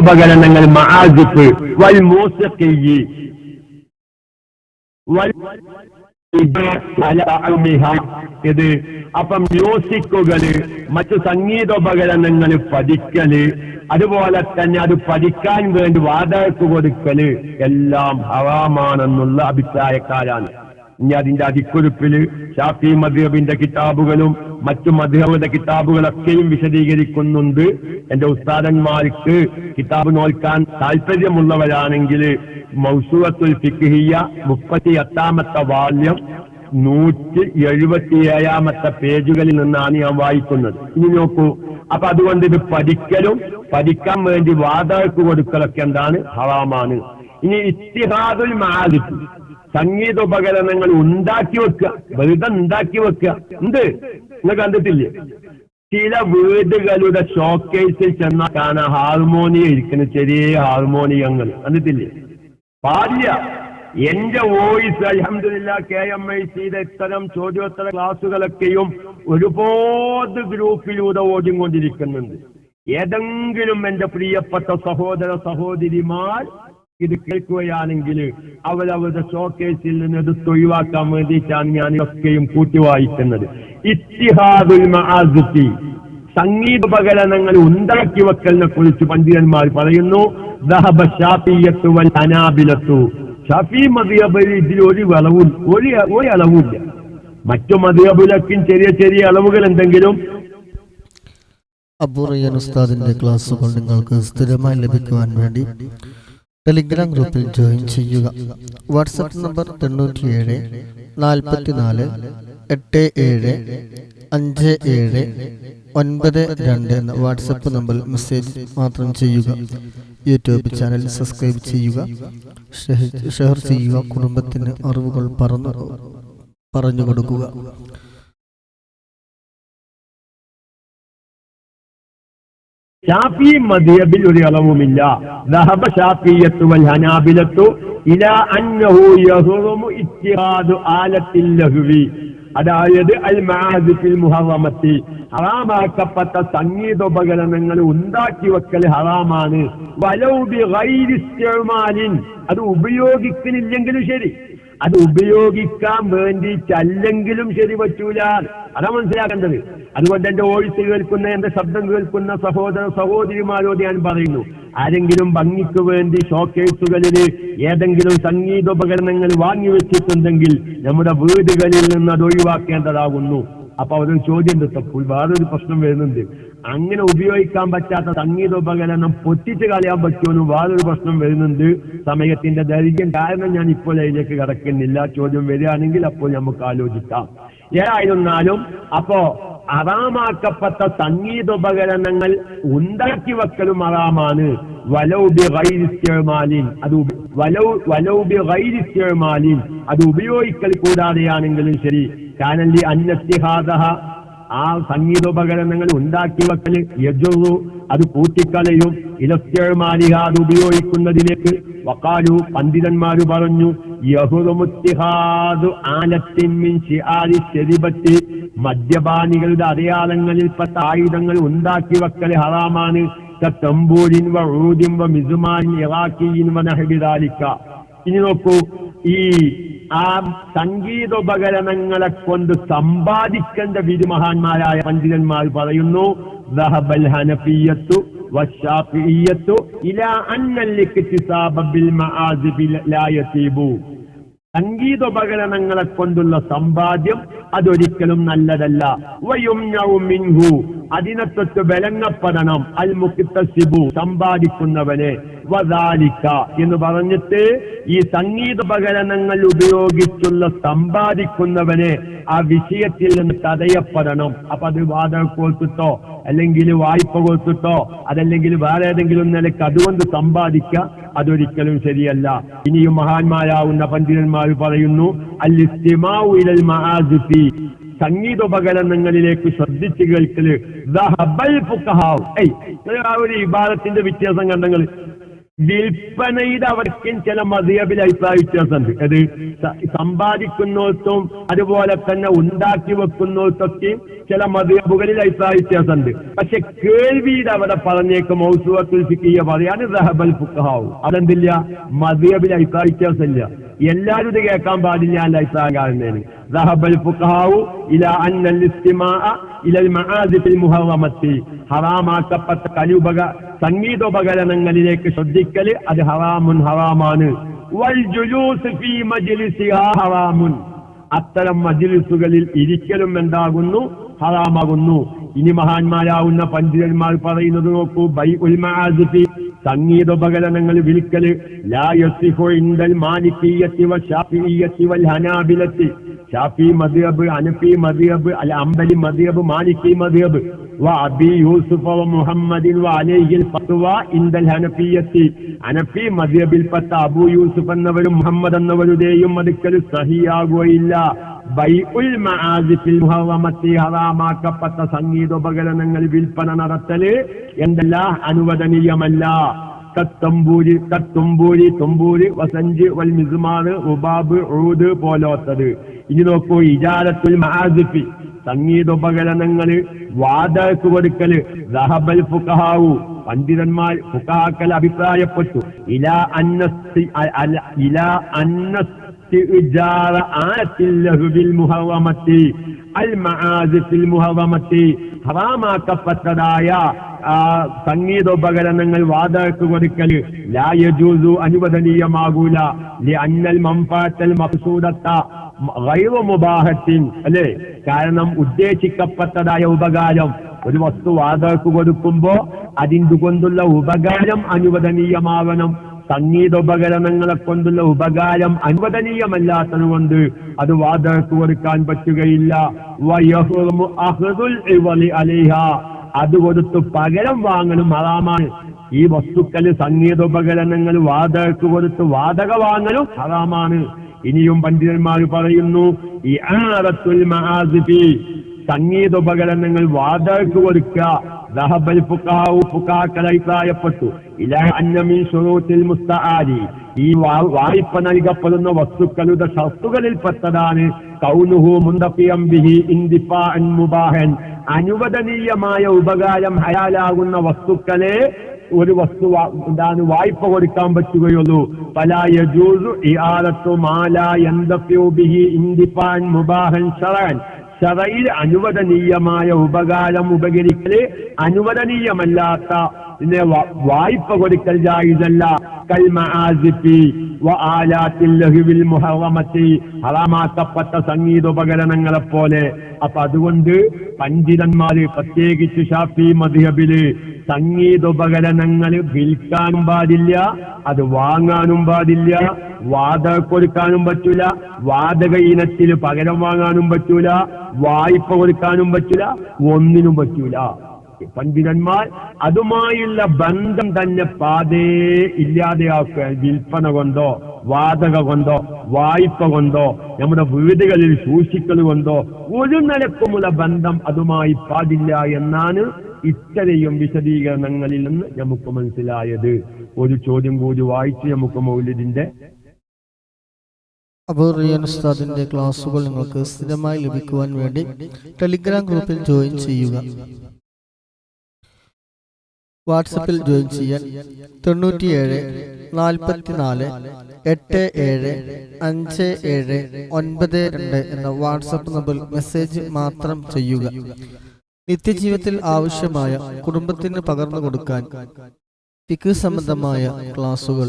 ഉപകരണങ്ങൾ മഹാജിപ്പ് വൽ വൽ ഇത് അപ്പൊ മ്യൂസിക്കുകൾ മറ്റു സംഗീതോപകരണങ്ങൾ പഠിക്കൽ അതുപോലെ തന്നെ അത് പഠിക്കാൻ വേണ്ടി വാടകയ്ക്ക് കൊടുക്കൽ എല്ലാം ഹറാമാണെന്നുള്ള അഭിപ്രായക്കാരാണ്. ഇനി അതിന്റെ അതിക്കുറിപ്പിൽ ഷാഫി മദ്ഹബിന്റെ കിതാബുകളും മറ്റു മദ്ഹബിന്റെ കിതാബുകളൊക്കെയും വിശദീകരിക്കുന്നുണ്ട്. എന്റെ ഉസ്താദന്മാർക്ക് കിതാബ് നോക്കാൻ താല്പര്യമുള്ളവരാണെങ്കിൽ മൗസൂഅത്തുൽ ഫിഖിയ മുപ്പത്തി എട്ടാമത്തെ വാല്യം നൂറ്റി എഴുപത്തി ഏഴാമത്തെ പേജുകളിൽ നിന്നാണ് ഞാൻ വായിക്കുന്നത്. ഇനി നോക്കൂ. അപ്പൊ അതുകൊണ്ട് ഇത് പഠിക്കലും പഠിക്കാൻ വേണ്ടി വാതകൾക്ക് കൊടുക്കലൊക്കെ എന്താണ്? ഹറാമാണ്. ഇനി ഇത്തിഹാദുൽ മാലിക്. സംഗീതോപകരണങ്ങൾ ഉണ്ടാക്കി വെക്കുക. വെറുതെ ഉണ്ടാക്കി വെക്കുക. ഉണ്ട് നിങ്ങൾ കണ്ടിട്ടില്ലേ? ചില വീടുകളുടെ ഷോക്കേസിൽ ചെന്നാൽ കാണാൻ ഹാർമോണിയം ഇരിക്കുന്ന. ചെറിയ ഹാർമോണിയങ്ങൾ കണ്ടിട്ടില്ലേ? പാടില്ല. എന്റെ വോയിസ് അലഹമില്ല കെ എം ഐ സിയുടെ ഇത്തരം ചോദ്യോത്തര ക്ലാസ്സുകളൊക്കെയും ഒരുപാട് ഗ്രൂപ്പിലൂടെ ഓടിക്കൊണ്ടിരിക്കുന്നുണ്ട്. ഏതെങ്കിലും എന്റെ പ്രിയപ്പെട്ട സഹോദര സഹോദരിമാർ ഇത് കേൾക്കുകയാണെങ്കിൽ അവരവരുടെ ഷോക്കേസിൽ നിന്ന് ഇത് തൊഴിവാക്കാൻ വേണ്ടിയിട്ടാണ് ഞാൻ ഇതൊക്കെയും കൂട്ടി വായിക്കുന്നത് ഇത്തിഹാദുൽ മഹാസുത്തി സംഗീതോപകരണങ്ങൾ ഉണ്ടാക്കി വെക്കലിനെ കുറിച്ച് പണ്ഡിതന്മാർ പറയുന്നു ദഹബ ഷാഫിയത്തു അനാബിലത്തു ഷഫി മതിയബിൽ ഇതിൽ ഒരു വളവും ഒരു ഒരു അളവുമില്ല. മറ്റു മതിയബുലക്കും ചെറിയ ചെറിയ അളവുകൾ എന്തെങ്കിലും. അബൂറയ്യൻ ഉസ്താദിന്റെ ക്ലാസ്സുകൾ നിങ്ങൾക്ക് സ്ഥിരമായി ലഭിക്കുവാൻ വേണ്ടി ടെലിഗ്രാം ഗ്രൂപ്പിൽ ജോയിൻ ചെയ്യുക. വാട്സപ്പ് നമ്പർ തൊണ്ണൂറ്റിയേഴ് നാൽപ്പത്തിനാല് എട്ട് ഏഴ് അഞ്ച് ഏഴ് ഒൻപത് രണ്ട് എന്ന വാട്സപ്പ് നമ്പറിൽ മെസ്സേജ് മാത്രം ചെയ്യുക. യൂട്യൂബ് ചാനൽ സബ്സ്ക്രൈബ് ചെയ്യുക. ഷെയർ- ഷെയർ ചെയ്യുക. കുടുംബത്തിന് അറിവുകൾ പറഞ്ഞു പറഞ്ഞു കൊടുക്കുക. ഷാഫി മദിയബിൽ ഒരു അളവുമില്ല. ദഹബ ഷാഫിയത്തു വൽ ഹനാബിലത്തു ഇലാ അന്നഹു യഹുറുമു ഇത്തിഹാദു ആലത്തിൽ ലഹ്വി. അതായത് അൽ മാഹദിഫിൽ മുഹറമത്തി. ഹറാമാക്കപ്പെട്ട സംഗീതോപകരണങ്ങൾ ഉണ്ടാക്കി വെക്കൽ ഹറാമാണ്. വലൗബി അത് ഉപയോഗിക്കുന്നില്ലെങ്കിലും ശരി. അത് ഉപയോഗിക്കാൻ വേണ്ടിയിട്ടല്ലെങ്കിലും ശരി പറ്റൂല. അതാ മനസ്സിലാക്കേണ്ടത്. അതുകൊണ്ട് എന്റെ വോയിസ് കേൾക്കുന്ന എന്റെ ശബ്ദം കേൾക്കുന്ന സഹോദര സഹോദരിമാരോട് ഞാൻ പറയുന്നു. ആരെങ്കിലും ഭംഗിക്ക് വേണ്ടി ഷോക്കേസുകളിൽ ഏതെങ്കിലും സംഗീതോപകരണങ്ങൾ വാങ്ങി വെച്ചിട്ടുണ്ടെങ്കിൽ നമ്മുടെ വീടുകളിൽ നിന്ന് അത് ഒഴിവാക്കേണ്ടതാകുന്നു. അപ്പൊ അവരൊരു ചോദ്യം തപ്പോൾ വേറൊരു പ്രശ്നം വരുന്നുണ്ട്. അങ്ങനെ ഉപയോഗിക്കാൻ പറ്റാത്ത സംഗീത സംഗീതോപകരണം പൊട്ടിച്ച് കളയാൻ പറ്റുമെന്നും വേറൊരു പ്രശ്നം വരുന്നുണ്ട്. സമയത്തിന്റെ ദൈർഘ്യം കാരണം ഞാൻ ഇപ്പോൾ അതിലേക്ക് കടക്കുന്നില്ല. ചോദ്യം വരികയാണെങ്കിൽ അപ്പോൾ നമുക്ക് ആലോചിക്കാം. ഏതായിരുന്നാലും അപ്പോ അറാമാക്കപ്പെട്ട സംഗീതോപകരണങ്ങൾ ഉണ്ടാക്കി വെക്കലും അറാമാണ് വലൗബി ഗൈരിസ്യമാലിൻ അത് വലൗ വലൗബി ഗൈരിസ്യമാലിൻ അത് ഉപയോഗിക്കൽ കൂടാതെയാണെങ്കിലും ശരി. കാനല്ലി അന്നത്തിഹാദഹ ആ സംഗീതോപകരണങ്ങൾ ഉണ്ടാക്കി വെക്കൽ യജുറു അത് കൂട്ടിക്കളയും ഇലസ്യമാലിഹ അത് ഉപയോഗിക്കുന്നതിലേക്ക് വക്കാലു പണ്ഡിതന്മാര് പറഞ്ഞു മദ്യപാനികളുടെ അടയാളങ്ങളിൽപ്പെട്ട ആയുധങ്ങൾ ഉണ്ടാക്കി വെക്കൽ ഹറാമാണ്. തമ്പൂരിൻ വ മിസുമാൻ ഇറാഖിയിൻ വ നഹബിദാലിക്ക ഇനി നോക്കൂ ഈ ആ സംഗീതോപകരണങ്ങളെ കൊണ്ട് സമ്പാദിക്കേണ്ട വിരുമഹാന്മാരായ പണ്ഡിതന്മാർ പറയുന്നു ദഹബൽ ഇല അന്നല്ലിക്ക് സംഗീതോപകരണങ്ങളെ കൊണ്ടുള്ള സമ്പാദ്യം അതൊരിക്കലും നല്ലതല്ല. മിൻഹു. അതിനെ തൊട്ട് വിലങ്ങപ്പെടണം. അൽ മുക്തസിബു സമ്പാദിക്കുന്നവനെ. വദാലിക്ക എന്ന് പറഞ്ഞിട്ട് ഈ സംഗീതോപകരണങ്ങൾ ഉപയോഗിച്ചുള്ള സമ്പാദിക്കുന്നവനെ ആ വിഷയത്തിൽ നിന്ന് തടയപ്പെടണം. അപ്പൊ അത് വാതക കൊടുത്തിട്ടോ അല്ലെങ്കിൽ വായ്പ കൊടുത്തിട്ടോ അതല്ലെങ്കിൽ വേറെ ഏതെങ്കിലും നിലയ്ക്ക് അതുകൊണ്ട് സമ്പാദിക്കുക അതൊരിക്കലും ശരിയല്ല. ഇനിയും മഹാന്മാരാവുന്ന പണ്ഡിതന്മാർ പറയുന്നു അല്ലിസ്തിമാഉ ഇലൽ മആസിഫി സംഗീതോപകരണങ്ങളിലേക്ക് ശ്രദ്ധിച്ചു കേൾക്കൽ. ഒരു വിഭാഗത്തിന്റെ വ്യത്യാസം കണ്ടങ്ങൾ. വിൽപ്പനയുടെ അവർക്കും ചില മതിയബിൽ അഭിപ്രായ വ്യത്യാസമുണ്ട്. അത് സമ്പാദിക്കുന്നവർക്കും അതുപോലെ തന്നെ ഉണ്ടാക്കി വെക്കുന്നിടത്തൊക്കെയും ചില മതിയബുകളിൽ അഭിപ്രായ വ്യത്യാസമുണ്ട്. പക്ഷെ കേൾവിയുടെ അവിടെ പറഞ്ഞേക്ക് മൗസുവത്തുൽ ഫിക്കിയ പറയാണ് റഹബൽ ഫുക്കഹാവും അതെന്തില്ല? മതിയബിൽ അഭിപ്രായ വ്യത്യാസമില്ല. എല്ലാവരും ഇത് കേൾക്കാൻ പാടില്ല അല്ല അഭിപ്രായം കാണുന്നതിന് റഹബൽ ഫുക്കഹാവു ഇല അന്നൽ ഇസ്തിമാ ഇലൽ മആസിഫിൽ മുഹറമത്തി ഹറാമാക്കപ്പെട്ട കലുപക സംഗീതോപകരണങ്ങളിലേക്ക് ശ്രദ്ധിക്കൽ അത് ഹറാമുൻ മജ്ലിസിഹാ ഹറാമുൻ. അത്തരം മജിലിസുകളിൽ ഇരിക്കലും എന്താകുന്നു? ഹറാമാകുന്നു. ഇനി മഹാന്മാരാവുന്ന പണ്ഡിതന്മാർ പറയുന്നത് നോക്കൂ ബൈ ഉൽ സംഗീതോപകരണങ്ങൾ വിൽക്കൽ ഹനാബിലത്തി. ഷാഫി മദ്ഹബ് അനഫി മദ്ഹബ് അൽ അംബലി മദ്ഹബ് മാലിക്കി മദ്ഹബ്. വ മുഹമ്മദിൻ വ അലൈഹിൽ ഫത്വ ഇൻദൽ ഹനഫിയ്യത്തി അനഫി മദ്ഹബിൽപ്പെട്ട അബൂ യൂസുഫ് എന്നവരും മുഹമ്മദ് എന്നവരുടെയും അടുക്കൽ സഹിയാകുകയില്ല. ഹറാമാക്കപ്പെട്ട സംഗീതോപകരണങ്ങൾ വിൽപ്പന നടത്തൽ എന്തല്ല? അനുവദനീയമല്ല. കത്തമ്പൂരി കത്തുമ്പൂരി തുമ്പൂരി വസഞ്ച് വൽ മിസ്മാറ് ഉബാബ് ഊദ് പോലോത്തത്. ഇനി നോക്കൂ ഇജാലത്തുൽ മഹാസിഫി സംഗീതോപകരണങ്ങൾ വാദക്ക് കൊടുക്കൽ റഹബൽ ഫുഖഹാവു പണ്ഡിതന്മാർ ഫുഖാക്കൽ അഭിപ്രായപ്പെട്ടു. ഇല അന്നസ് ഇല അന്നസ്തി ഹറാമാക്കപ്പെട്ടതായ സംഗീതോപകരണങ്ങൾ വാതകക്ക് കൊടുക്കൽ ലായജൂസു അനുവദനീയമാകൂല. അന്നൽ മംഫാത്തൽ മഖ്സൂദത്ത ഗൈറു മുബാഹത്തിൻ. അല്ലേ? കാരണം ഉദ്ദേശിക്കപ്പെട്ടതായ ഉപകാരം. ഒരു വസ്തു വാതകക്ക് കൊടുക്കുമ്പോ അതിന്റെ കൊണ്ടുള്ള ഉപകാരം അനുവദനീയമാവണം. സംഗീതോപകരണങ്ങളെ കൊണ്ടുള്ള ഉപകാരം അനുവദനീയമല്ലാത്തത് കൊണ്ട് അത് വാതകത്ത് കൊടുക്കാൻ പറ്റുകയില്ല. അത് കൊടുത്ത് പകരം വാങ്ങലും ഹറാമാണ്. ഈ വസ്തുക്കൾ സംഗീതോപകരണങ്ങൾ വാതകത്ത് കൊടുത്ത് വാതക വാങ്ങലും ഹറാമാണ്. ഇനിയും പണ്ഡിതന്മാർ പറയുന്നു ഈ ആറത്തുൽ മഹാസിഫി. സംഗീതോപകരണങ്ങൾ വാദകർക്ക് കൊടുക്കുക. ദഹബൽ ഫുഖാവു ഫുഖാക്കൾ അഭിപ്രായപ്പെട്ടു. ഇല അന്നമിൻ ഷുറൂത്തിൽ മുസ്തആലി ഈ വായ്പ നൽകപ്പെടുന്ന വസ്തുക്കളുടെ ഷർത്തുകളിൽപ്പെട്ടതാണ്. കൗനുഹു മുന്തപ്പിയംബിഹി ബിഹി ഇന്ദിഫാഅൻ മുബാഹൻ. അനുവദനീയമായ ഉപകാരം ഹയാലാകുന്ന വസ്തുക്കളെ ഒരു വസ്തു എന്താണ് വായ്പ കൊടുക്കാൻ പറ്റുകയുള്ളൂ. പല യജൂസു ഇആലത്തു മാല യന്തഫിഉ ബിഹി ഇന്ദിഫാൻ മുബാഹൻ ശറഅൻ ശറയിൽ അനുവദനീയമായ ഉപകാരം ഉപകരിക്കൽ അനുവദനീയമല്ലാത്ത വായ്പ കൊടുക്കൽ ജായിതല്ല ഹറാമാക്കപ്പെട്ട സംഗീതോപകരണങ്ങളെ പോലെ അപ്പൊ അതുകൊണ്ട് പണ്ഡിതന്മാര് പ്രത്യേകിച്ച് ഷാഫി മദ്ഹബിൽ സംഗീതോപകരണങ്ങൾ വിൽക്കാനും പാടില്ല അത് വാങ്ങാനും പാടില്ല വാടക കൊടുക്കാനും പറ്റൂല വാടക ഇനത്തിൽ പകരം വാങ്ങാനും പറ്റൂല വായ്പ കൊടുക്കാനും പറ്റൂല ഒന്നിനും പറ്റൂല. പണ്ഡിതന്മാർ അതുമായുള്ള ബന്ധം തന്നെ പാതേ ഇല്ലാതെയാക്കുക. വിൽപ്പന കൊണ്ടോ വാതക കൊണ്ടോ വായ്പ കൊണ്ടോ നമ്മുടെ വീടുകളിൽ സൂക്ഷിക്കൽ കൊണ്ടോ ഒരു നിലക്കുമുള്ള ബന്ധം അതുമായി പാടില്ല എന്നാണ് ഇത്രയും വിശദീകരണങ്ങളിൽ നിന്ന് നമുക്ക് മനസ്സിലായത്. ഒരു ചോദ്യം കൂടി വായിച്ച് നമുക്ക് മൗലിദിന്റെ അപ്പോൾ ഉസ്താദിന്റെ ക്ലാസ്സുകൾ നിങ്ങൾക്ക് സ്ഥിരമായി ലഭിക്കുവാൻ വേണ്ടി ടെലിഗ്രാം ഗ്രൂപ്പിൽ ജോയിൻ ചെയ്യുക. വാട്സപ്പിൽ ജോയിൻ ചെയ്യാൻ തൊണ്ണൂറ്റിയേഴ് നാൽപ്പത്തിനാല് എട്ട് ഏഴ് അഞ്ച് ഏഴ് ഒൻപത് രണ്ട് എന്ന വാട്സപ്പ് നമ്പറിൽ മെസ്സേജ് മാത്രം ചെയ്യുക. നിത്യജീവിതത്തിൽ ആവശ്യമായ കുടുംബത്തിന് പകർന്നു കൊടുക്കാൻ ഫിക്ക് സംബന്ധമായ ക്ലാസുകൾ